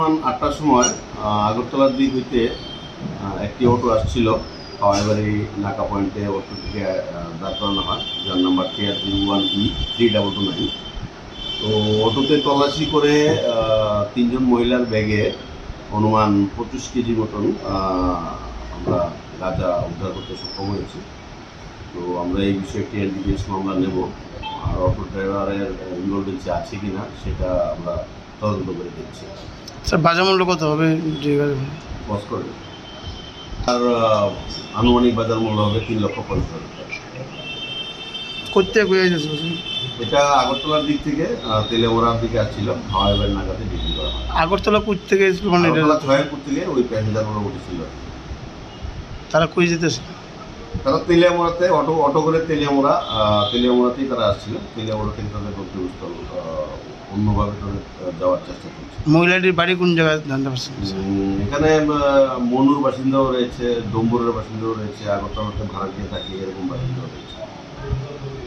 আটটার সময় আগরতলার দিক হইতে একটি অটো আসছিল। এবারে নাকা পয়েন্টে অটো থেকে দাঁড় করানো হয়। যার number TR zero one E three double two nine তো অটোতে তল্লাশি করে তিনজন মহিলার ব্যাগে অনুমান পঁচিশ কেজি মতন আমরা গাঁজা উদ্ধার করতে সক্ষম হয়েছি। তো আমরা এই বিষয়ে একটি এনডিপিএস মামলা নেব। আর অটো ড্রাইভারের ইনভলভেন্সি আছে কি না সেটা আমরা তদন্ত করে দেখছি। স্যার বাজার মূল্য কত হবে? বস করে আর আনুমানিক বাজার মূল্য হবে তিন লক্ষ পঞ্চাশ হাজার করতে এটা আগরতলার দিক থেকে তেলেমোড়ার দিকে আসছিল। হাওয়াইবার নাগাতে বিক্রি করা হয়। আগরতলা কুচ থেকে মানে ছয়েরপুর থেকে ওই প্যাসেঞ্জারগুলো উঠেছিল। তারা কই যেতেছে? তারা তেলিয়ামোড়াতে অটো অটো করে তেলিয়ামোড়া তেলিয়ামোড়াতেই তারা আসছিল। তেলিয়ামোড়া থেকে তাদের গন্তব্যস্থল অন্যভাবে তাদের যাওয়ার চেষ্টা করছে মহিলাটির বাড়ি কোন জায়গায় জানতে পারছেন? এখানে মনুর বাসিন্দাও রয়েছে ডম্বুরের বাসিন্দাও রয়েছে আগরতলাতে ভাড়া দিয়ে থাকে এরকম বাসিন্দাও রয়েছে।